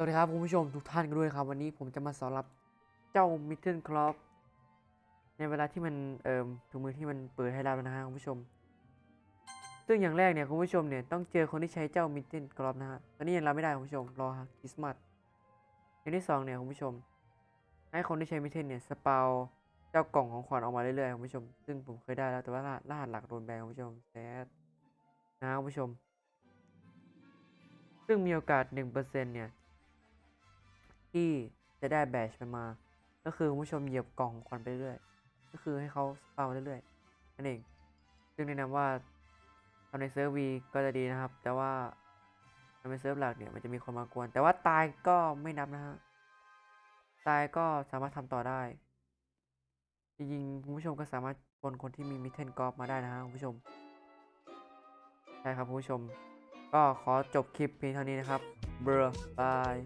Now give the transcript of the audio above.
สวัสดีครับคุณผู้ชมทุกท่านกันด้วยครับ วันนี้ผมจะมาสอนรับเจ้ามิทเทิลคล็อฟในเวลาที่มันเอ่อถุงมือที่มันเปิดให้เราแล้วนะฮะคุณผู้ชม ซึ่งอย่างแรกเนี่ยคุณผู้ชมเนี่ยต้องเจอคนที่ใช้เจ้ามิทเทิลคล็อฟนะฮะตอนนี้ยังรับไม่ได้คุณผู้ชมรอฮะคริสต์มาสอย่างที่สองเนี่ยคุณผู้ชม ให้คนที่ใช้มิทเทิลเนี่ยสปาวเจ้ากล่องของขวัญออกมาเรื่อยๆคุณผู้ชม ซึ่งผมเคยได้แล้วแต่ว่ารหัสรหัสหลักโดนแบนคุณผู้ชมแซดนะคุณผู้ชม ซึ่งมีโอกาส1%เนี่ย ที่จะได้แบชมันมา ก็คือผู้ชมเหยียบกล่องของขวัญไปเรื่อยก็คือให้เขาสปาเรื่อยๆนั่นเอง ซึ่งแนะนำว่าทำในเซิร์ฟวีก็จะดีนะครับ แต่ว่าทำในเซิร์ฟหลักเนี่ยมันจะมีคนมากวน แต่ว่าตายก็ไม่นับนะฮะ ตายก็สามารถทำต่อได้ จริงๆคุณผู้ชมก็สามารถชนคนที่มีมิเทนกอล์ฟมาได้นะฮะคุณผู้ชม ใช่ครับคุณผู้ชม ก็ขอจบคลิปเพียงเท่านี้นะครับ เบรบาย